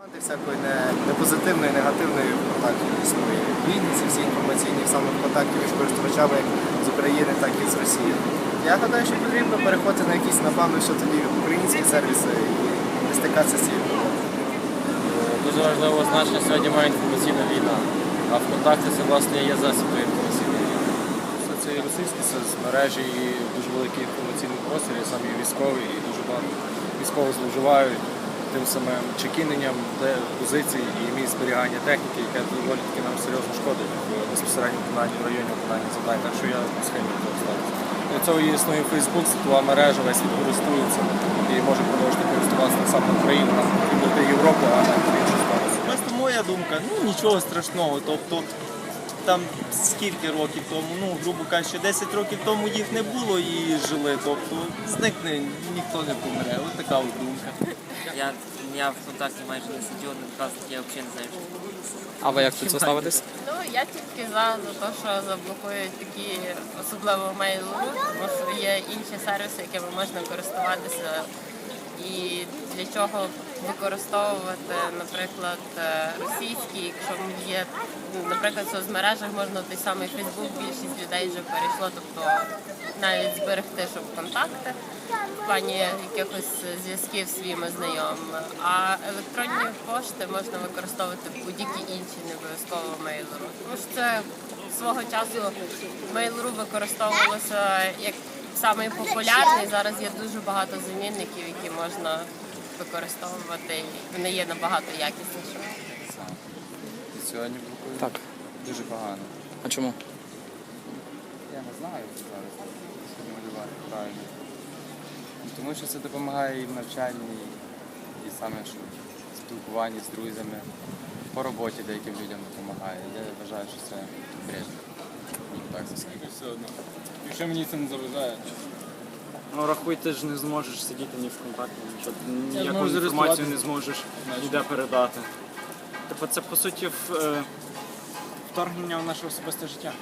Всякої не, не позитивної, негативної контактів існує. Війниці всі інформаційні саме контакти між користувачами як з України, так і з Росії. Я гадаю, що потрібно переходити на якісь, напевно, що тоді українські сервіси і не стикатися з цією проблемою. Дуже важливого значення сьогодні має інформаційна війна. А ВКонтакті це власне є засіб до інформаційної війни. Все це і російські соцмережі, і дуже великий інформаційний простір, і самі військові, і дуже багато військових зловживають тим самим чекіненням позицій і місць зберігання техніки, яке доволі таки нам серйозно шкодить в безпосередньо виконанні в районі виконання завдань. Так що я схильний до цього. Для цього існує Фейсбук, світова мережа, весь світ користується і може продовжити користуватися саме Україна, потрібно йти Європу, а не іншу сторону. Моя думка, ну нічого страшного. Тобто там скільки років тому, ну, грубо кажучи, 10 років тому їх не було і жили. Тобто зникне, ніхто не помре. Ось така от думка. Я, я ВКонтакті майже не сидю, не вказник, я взагалі не знаю, що А ви як до цього ставитесь? Ну, я тільки за, за те, що заблокують такі, особливо Mail.ru, тому що є інші сервіси, якими можна користуватися. І для чого використовувати, наприклад, е, російські, якщо є, наприклад, в соцмережах можна той самий Фейсбук, більшість людей вже перейшло, тобто навіть зберегти, щоб контакти в плані якихось зв'язків своїми знайомими. А електронні пошти можна використовувати будь-які інші, не обов'язково Mail.ru. Тому що це свого часу Mail.ru використовувалося як самий популярний. Зараз є дуже багато замінників, які можна використовувати. і Вони є набагато якіснішими. Сьогодні блокують Так. дуже погано. А чому? Я не знаю це зараз сформулювати правильно. Ну, Тому що це допомагає і в навчанні, і саме що в спілкуванні з друзями, по роботі деяким людям допомагає. Я вважаю, що це бред. Так все одно. Якщо мені це не заважає. Ну, рахуй, ти ж не зможеш сидіти ні в контакті, нічого. Ніяку зможу інформацію не зможеш ніде передати. Тобто це по суті в, е, вторгнення в наше особисте життя.